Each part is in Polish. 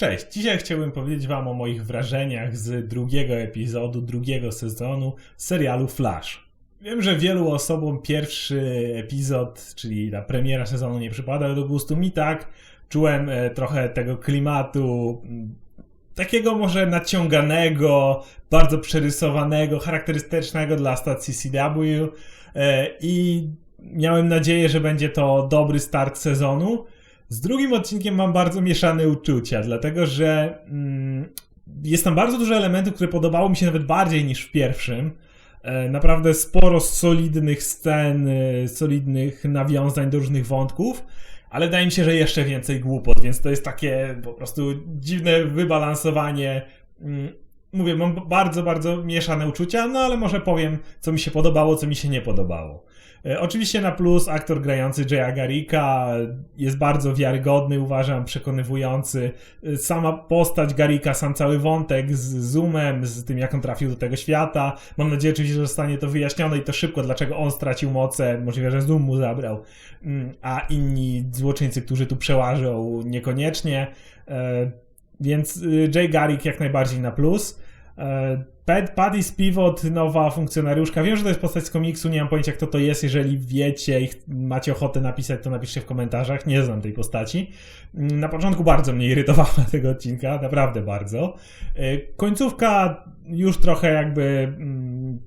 Cześć, dzisiaj chciałbym powiedzieć Wam o moich wrażeniach z drugiego epizodu, drugiego sezonu serialu Flash. Wiem, że wielu osobom pierwszy epizod, czyli ta premiera sezonu nie przypada do gustu. Mi tak, czułem e, trochę tego klimatu mm, takiego może naciąganego, bardzo przerysowanego, charakterystycznego dla stacji CW e, i miałem nadzieję, że będzie to dobry start sezonu. Z drugim odcinkiem mam bardzo mieszane uczucia, dlatego że mm, jest tam bardzo dużo elementów, które podobało mi się nawet bardziej niż w pierwszym. E, naprawdę sporo solidnych scen, e, solidnych nawiązań do różnych wątków, ale wydaje mi się, że jeszcze więcej głupot, więc to jest takie po prostu dziwne wybalansowanie. Mówię, mam bardzo, bardzo mieszane uczucia, no ale może powiem, co mi się podobało, co mi się nie podobało. E, oczywiście na plus aktor grający Jaya Garika jest bardzo wiarygodny, uważam, przekonywujący. E, sama postać Garika, sam cały wątek z Zoomem, z tym jak on trafił do tego świata. Mam nadzieję oczywiście, że zostanie to wyjaśnione i to szybko, dlaczego on stracił moce, możliwe, że Zoom mu zabrał, mm, a inni złoczyńcy, którzy tu przełażą, niekoniecznie. E, więc Jay Garrick jak najbardziej na plus. Pet, Paddy Spivot, nowa funkcjonariuszka. Wiem, że to jest postać z komiksu, nie mam pojęcia kto to jest. Jeżeli wiecie i macie ochotę napisać, to napiszcie w komentarzach. Nie znam tej postaci. Na początku bardzo mnie irytowała tego odcinka, naprawdę bardzo. E, końcówka już trochę jakby mm,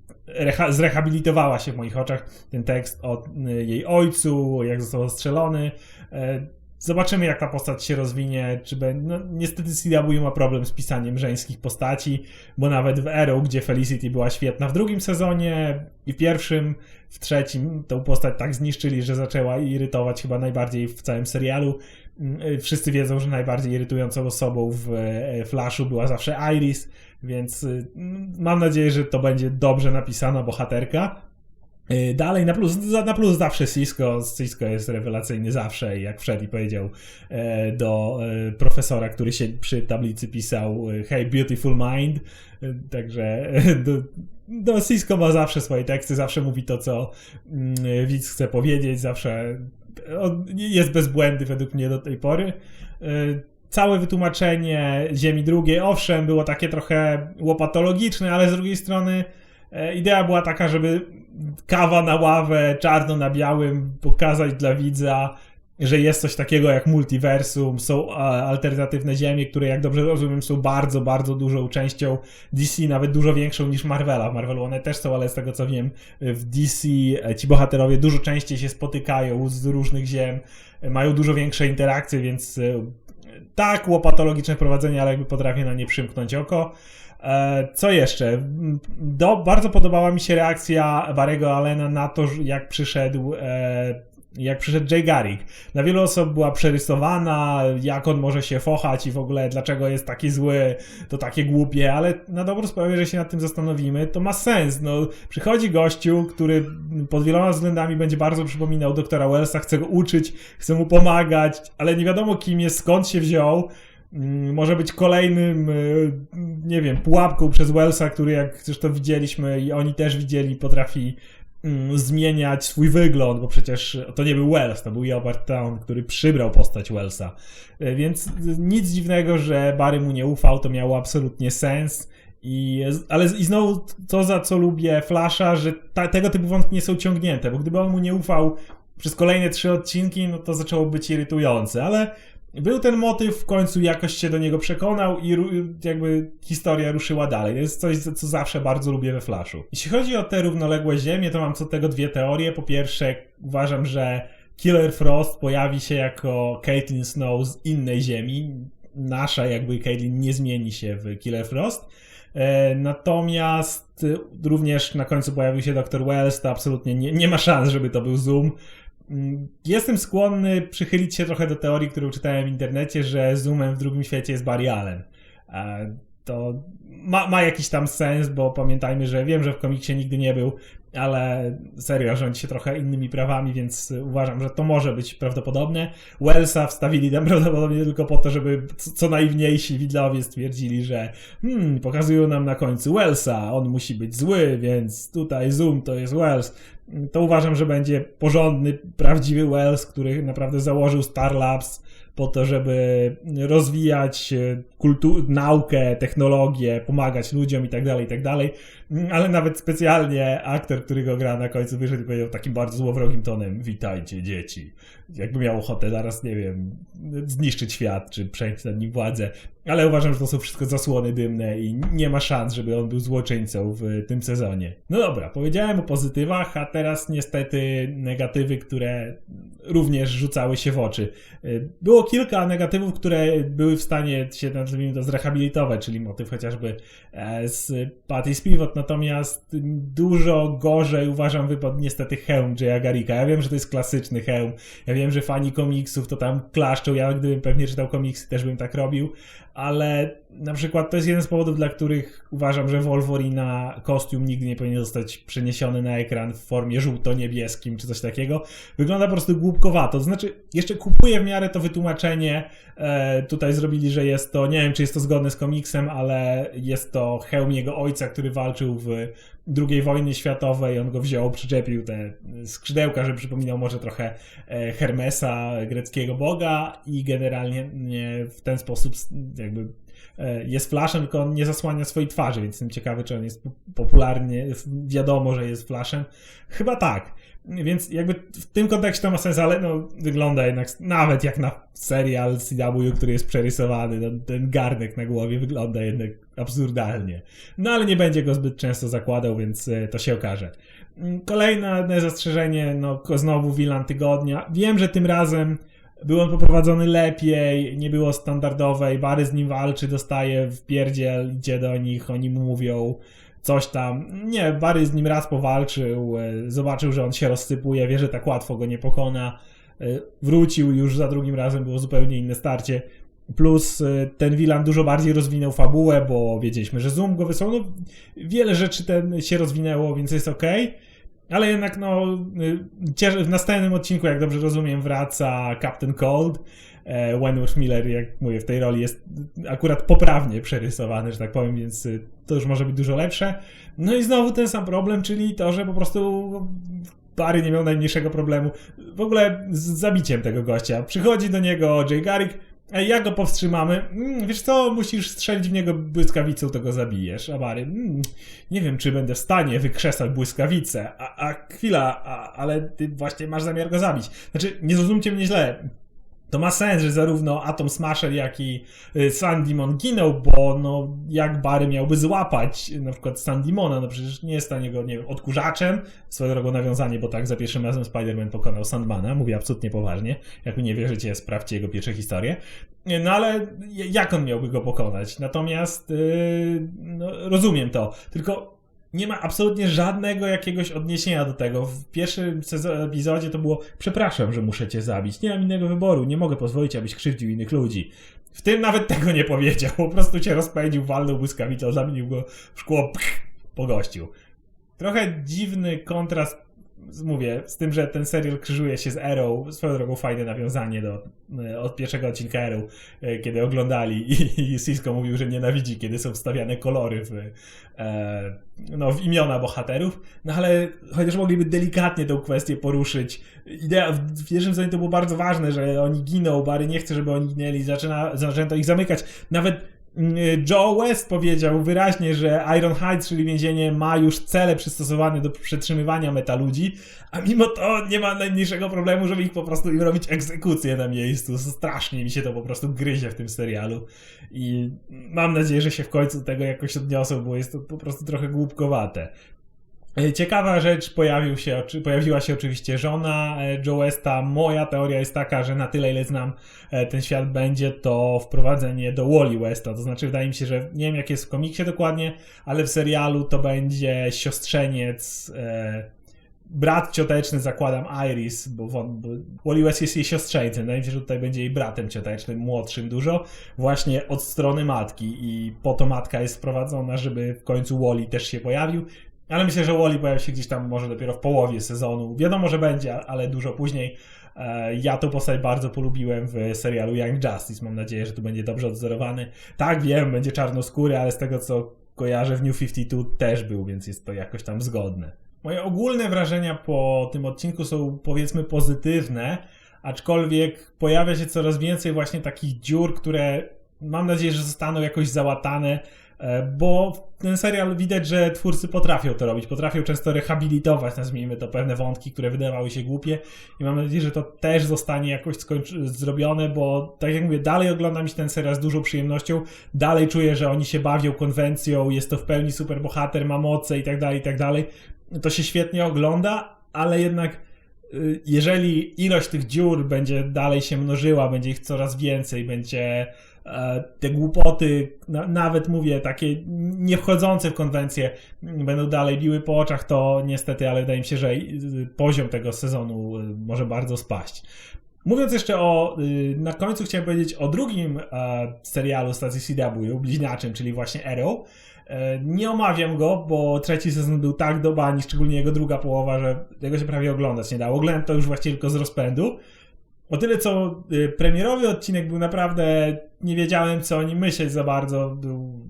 zrehabilitowała się w moich oczach. Ten tekst o y, jej ojcu, jak został ostrzelony e, Zobaczymy, jak ta postać się rozwinie. Czy be... no, niestety CW ma problem z pisaniem żeńskich postaci, bo nawet w Arrow, gdzie Felicity była świetna w drugim sezonie i pierwszym, w trzecim, tą postać tak zniszczyli, że zaczęła irytować chyba najbardziej w całym serialu. Mm, wszyscy wiedzą, że najbardziej irytującą osobą w e, Flashu była zawsze Iris, więc y, mam nadzieję, że to będzie dobrze napisana bohaterka. Y, dalej na plus, na plus zawsze Cisco. Cisco jest rewelacyjny zawsze. Jak wszedł i powiedział e, do e, profesora, który się przy tablicy pisał e, Hey, beautiful mind. Także do, do Cisco ma zawsze swoje teksty, zawsze mówi to, co mm, widz chce powiedzieć, zawsze jest bez błędy według mnie do tej pory. Całe wytłumaczenie Ziemi drugiej, owszem, było takie trochę łopatologiczne, ale z drugiej strony idea była taka, żeby kawa na ławę, czarno na białym, pokazać dla widza, że jest coś takiego jak multiversum, są alternatywne ziemie, które jak dobrze rozumiem są bardzo, bardzo dużą częścią DC, nawet dużo większą niż Marvela. W Marvelu one też są, ale z tego co wiem, w DC e, ci bohaterowie dużo częściej się spotykają z różnych ziem, mają dużo większe interakcje, więc e, tak, łopatologiczne prowadzenie, ale jakby potrafię na nie przymknąć oko. E, co jeszcze? Do, bardzo podobała mi się reakcja Barego Allena na to, jak przyszedł e, jak przyszedł Jay Garrick. Dla wielu osób była przerysowana, jak on może się fochać i w ogóle dlaczego jest taki zły, to takie głupie, ale na dobrą sprawę, że się nad tym zastanowimy, to ma sens. No, przychodzi gościu, który pod wieloma względami będzie bardzo przypominał doktora Wellsa, chce go uczyć, chce mu pomagać, ale nie wiadomo kim jest, skąd się wziął Mm, może być kolejnym, e, nie wiem, pułapką przez Wellsa, który jak zresztą widzieliśmy i oni też widzieli, potrafi zmieniać swój wygląd, bo przecież to nie był Wells, to był Jobart Town, który przybrał postać Wellsa. E, więc nic dziwnego, że Barry mu nie ufał, to miało absolutnie sens. I, ale i znowu to, za co lubię Flasha, że ta, tego typu wątki nie są ciągnięte, bo gdyby on mu nie ufał przez kolejne trzy odcinki, no to zaczęło być irytujące, ale był ten motyw, w końcu jakoś się do niego przekonał i jakby historia ruszyła dalej. To jest coś, co zawsze bardzo lubię we Flashu. Jeśli chodzi o te równoległe ziemie, to mam co tego dwie teorie. Po pierwsze, uważam, że Killer Frost pojawi się jako Caitlyn Snow z innej ziemi. Nasza jakby Caitlyn nie zmieni się w Killer Frost. E, natomiast również na końcu pojawił się Dr. Wells, to absolutnie nie, nie ma szans, żeby to był Zoom. Jestem skłonny przychylić się trochę do teorii, którą czytałem w internecie, że Zoomem w drugim świecie jest Barry Allen. To ma, ma jakiś tam sens, bo pamiętajmy, że wiem, że w komiksie nigdy nie był, ale serio rządzi się trochę innymi prawami, więc uważam, że to może być prawdopodobne. Wellsa wstawili tam prawdopodobnie tylko po to, żeby co najwniejsi widlowie stwierdzili, że hmm, pokazują nam na końcu Wellsa, on musi być zły, więc tutaj Zoom to jest Wells. To uważam, że będzie porządny, prawdziwy Wells, który naprawdę założył Star Labs, po to, żeby rozwijać e, kultu- naukę, technologię, pomagać ludziom i tak dalej, i tak dalej. Ale nawet specjalnie aktor, który go gra na końcu wyszedł i powiedział takim bardzo złowrogim tonem witajcie dzieci. Jakby miał ochotę zaraz, nie wiem, zniszczyć świat, czy przejąć nad nim władzę. Ale uważam, że to są wszystko zasłony dymne i nie ma szans, żeby on był złoczyńcą w tym sezonie. No dobra, powiedziałem o pozytywach, a teraz niestety negatywy, które również rzucały się w oczy. Było kilka negatywów, które były w stanie się nazwijmy to zrehabilitować, czyli motyw chociażby e, z Patty Spivot, natomiast dużo gorzej uważam wypadł niestety hełm Jaya Garika. Ja wiem, że to jest klasyczny hełm, ja wiem, że fani komiksów to tam klaszczą, ja gdybym pewnie czytał komiksy też bym tak robił, ale na przykład to jest jeden z powodów, dla których uważam, że Wolverina kostium nigdy nie powinien zostać przeniesiony na ekran w formie żółto-niebieskim czy coś takiego. Wygląda po prostu głupkowato. To znaczy, jeszcze kupuję w miarę to wytłumaczenie. E, tutaj zrobili, że jest to, nie wiem czy jest to zgodne z komiksem, ale jest to hełm jego ojca, który walczył w II wojnie światowej. On go wziął, przyczepił te skrzydełka, żeby przypominał może trochę e, Hermesa, greckiego boga i generalnie nie, w ten sposób jakby e, jest Flashem, tylko on nie zasłania swojej twarzy, więc jestem ciekawy, czy on jest popularnie, wiadomo, że jest Flashem. Chyba tak. Więc jakby w tym kontekście to ma sens, ale no, wygląda jednak nawet jak na serial CW, który jest przerysowany, no, ten garnek na głowie wygląda jednak absurdalnie. No ale nie będzie go zbyt często zakładał, więc e, to się okaże. Kolejne zastrzeżenie, no znowu Wilan Tygodnia. Wiem, że tym razem był on poprowadzony lepiej, nie było standardowej, Bary z nim walczy, dostaje w pierdziel, idzie do nich, oni mu mówią coś tam. Nie, Bary z nim raz powalczył, e, zobaczył, że on się rozsypuje, wie, że tak łatwo go nie pokona. E, Wrócił już za drugim razem, było zupełnie inne starcie. Plus e, ten Wilan dużo bardziej rozwinął fabułę, bo wiedzieliśmy, że Zoom go wysłał. No, wiele rzeczy ten się rozwinęło, więc jest ok. Ale jednak, no, w następnym odcinku, jak dobrze rozumiem, wraca Captain Cold. Wentworth Miller, jak mówię, w tej roli jest akurat poprawnie przerysowany, że tak powiem, więc to już może być dużo lepsze. No i znowu ten sam problem, czyli to, że po prostu Barry nie miał najmniejszego problemu w ogóle z zabiciem tego gościa. Przychodzi do niego Jay Garrick, jak go powstrzymamy? Mm, wiesz co, musisz strzelić w niego błyskawicą, to go zabijesz. A Barry, mm, nie wiem, czy będę w stanie wykrzesać błyskawicę. A, a chwila, a, ale ty właśnie masz zamiar go zabić. Znaczy, nie zrozumcie mnie źle. To ma sens, że zarówno Atom Smasher, jak i Sandymon giną, bo no, jak Barry miałby złapać na przykład Sandymona, no przecież nie jest w stanie go, nie wiem, odkurzaczem, swoją drogą nawiązanie, bo tak za pierwszym razem Spider-Man pokonał Sandmana, mówię absolutnie poważnie, jak mi nie wierzycie, sprawdźcie jego pierwsze historie. No ale jak on miałby go pokonać? Natomiast yy, no, rozumiem to, tylko nie ma absolutnie żadnego jakiegoś odniesienia do tego. W pierwszym epizodzie to było przepraszam, że muszę cię zabić. Nie mam innego wyboru, nie mogę pozwolić, abyś krzywdził innych ludzi. W tym nawet tego nie powiedział. Po prostu cię rozpędził, walnął błyskawicą, zamienił go w szkło, pch, pogościł. Trochę dziwny kontrast mówię, z tym, że ten serial krzyżuje się z Arrow, swoją drogą fajne nawiązanie do, od pierwszego odcinka Arrow, kiedy oglądali i, i Cisco mówił, że nienawidzi, kiedy są wstawiane kolory w, e, no, w imiona bohaterów, no ale chociaż mogliby delikatnie tę kwestię poruszyć. Idea, w pierwszym zdaniu to było bardzo ważne, że oni giną, Barry nie chce, żeby oni ginęli, zaczyna, zaczęto ich zamykać. Nawet Joe West powiedział wyraźnie, że Iron Heights, czyli więzienie, ma już cele przystosowane do przetrzymywania metaludzi, a mimo to nie ma najmniejszego problemu, żeby ich po prostu im robić egzekucję na miejscu. Strasznie mi się to po prostu gryzie w tym serialu i mam nadzieję, że się w końcu tego jakoś odniosą, bo jest to po prostu trochę głupkowate. Ciekawa rzecz, pojawił się, pojawiła się oczywiście żona Joe Westa. Moja teoria jest taka, że na tyle ile znam ten świat będzie to wprowadzenie do Wally Westa. To znaczy wydaje mi się, że nie wiem jak jest w komiksie dokładnie, ale w serialu to będzie siostrzeniec e, brat cioteczny, zakładam Iris, bo, bo Wally West jest jej siostrzeńcem. Wydaje mi się, że tutaj będzie jej bratem ciotecznym, młodszym dużo, właśnie od strony matki i po to matka jest wprowadzona, żeby w końcu Wally też się pojawił. Ale myślę, że Wally pojawi się gdzieś tam może dopiero w połowie sezonu. Wiadomo, że będzie, ale dużo później. Ja tę postać bardzo polubiłem w serialu Young Justice. Mam nadzieję, że tu będzie dobrze odzorowany. Tak, wiem, będzie czarnoskóry, ale z tego co kojarzę w New 52 też był, więc jest to jakoś tam zgodne. Moje ogólne wrażenia po tym odcinku są powiedzmy pozytywne, aczkolwiek pojawia się coraz więcej właśnie takich dziur, które mam nadzieję, że zostaną jakoś załatane, e, bo ten serial widać, że twórcy potrafią to robić, potrafią często rehabilitować, nazwijmy to, pewne wątki, które wydawały się głupie i mam nadzieję, że to też zostanie jakoś zrobione, bo tak jak mówię, dalej oglądam się ten serial z dużą przyjemnością, dalej czuję, że oni się bawią konwencją, jest to w pełni super bohater, ma moce i tak dalej, i tak dalej. To się świetnie ogląda, ale jednak y, jeżeli ilość tych dziur będzie dalej się mnożyła, będzie ich coraz więcej, będzie e, te głupoty, na, nawet mówię, takie nie wchodzące w konwencję, m, będą dalej biły po oczach, to niestety, ale wydaje mi się, że poziom tego sezonu y, może bardzo spaść. Mówiąc jeszcze o, y, na końcu chciałem powiedzieć o drugim e, serialu stacji CW, bliźniaczym, czyli właśnie Arrow. E, Nie omawiam go, bo trzeci sezon był tak do bani, szczególnie jego druga połowa, że tego się prawie oglądać nie dało. Oglądam to już właściwie tylko z rozpędu. O tyle, co y, premierowy odcinek był naprawdę, nie wiedziałem co o nim myśleć za bardzo. Był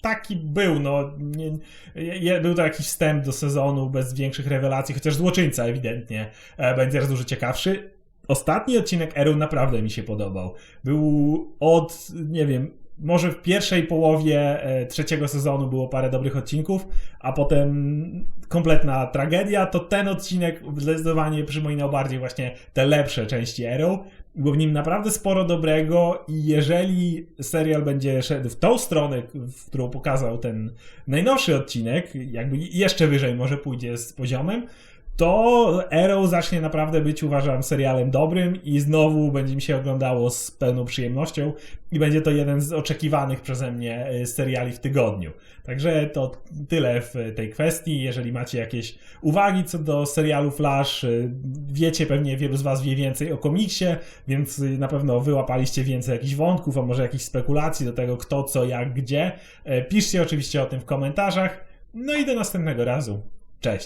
taki był, no. Nie, je, był to jakiś wstęp do sezonu bez większych rewelacji, chociaż złoczyńca ewidentnie e, będzie teraz dużo ciekawszy. Ostatni odcinek Eru naprawdę mi się podobał. Był od, nie wiem, może w pierwszej połowie e, trzeciego sezonu było parę dobrych odcinków, a potem kompletna tragedia, to ten odcinek zdecydowanie przypominał bardziej właśnie te lepsze części Arrow. Było w nim naprawdę sporo dobrego i jeżeli serial będzie szedł w tą stronę, w którą pokazał ten najnowszy odcinek, jakby jeszcze wyżej może pójdzie z poziomem, to Arrow zacznie naprawdę być, uważam, serialem dobrym i znowu będzie mi się oglądało z pełną przyjemnością i będzie to jeden z oczekiwanych przeze mnie y, seriali w tygodniu. Także to tyle w tej kwestii. Jeżeli macie jakieś uwagi co do serialu Flash, y, wiecie pewnie, wielu z Was wie więcej o komiksie, więc y, na pewno wyłapaliście więcej jakichś wątków, a może jakichś spekulacji do tego, kto, co, jak, gdzie. Piszcie oczywiście o tym w komentarzach. No i do następnego razu. Cześć!